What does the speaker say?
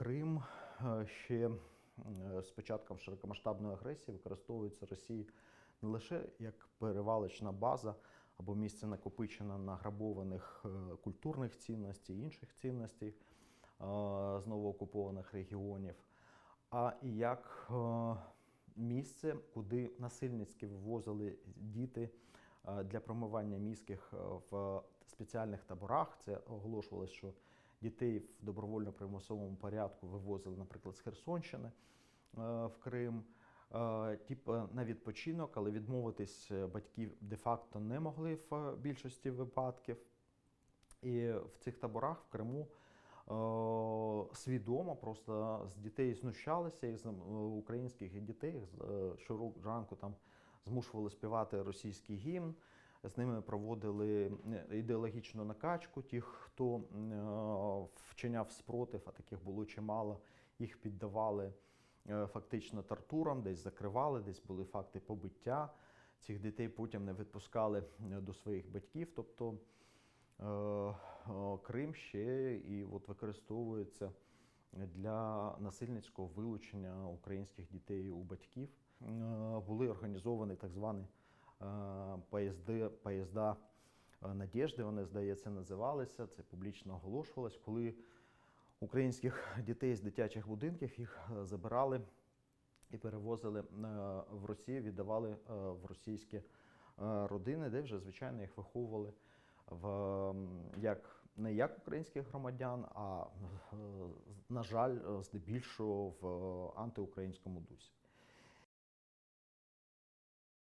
Крим е, ще е, з початком широкомасштабної агресії використовується Росією не лише як перевалочна база або місце накопичення награбованих е, культурних цінностей, інших цінностей е, з новоокупованих регіонів, а і як місце, куди насильницьки вивозили діти для промивання е, в спеціальних таборах. Це оголошувалось, що дітей в добровольно-примусовому порядку вивозили, наприклад, з Херсонщини е, в Крим. Е, Типу на відпочинок, але відмовитись е, батьків де-факто не могли в е, більшості випадків. І в цих таборах в Криму е, свідомо просто з дітей знущалися, і з е, українських дітей е, щоранку там змушували співати російський гімн. З ними проводили е, ідеологічну накачку. Ті, хто е, вчиняв спротив, а таких було чимало, їх піддавали е, фактично тортурам, десь закривали, десь були факти побиття. Цих дітей потім не відпускали до своїх батьків. Тобто Крим ще і от використовується для насильницького вилучення українських дітей у батьків. Були організовані так звані поїзди, поїзда е, Надєжди, вони, здається, називалися. Це публічно оголошувалось, коли українських дітей з дитячих будинків їх е, забирали і перевозили е, в Росію, віддавали е, в російські е, родини, де вже звичайно їх виховували в як не як українських громадян, а е, на жаль, е, здебільшого в е, антиукраїнському дусі.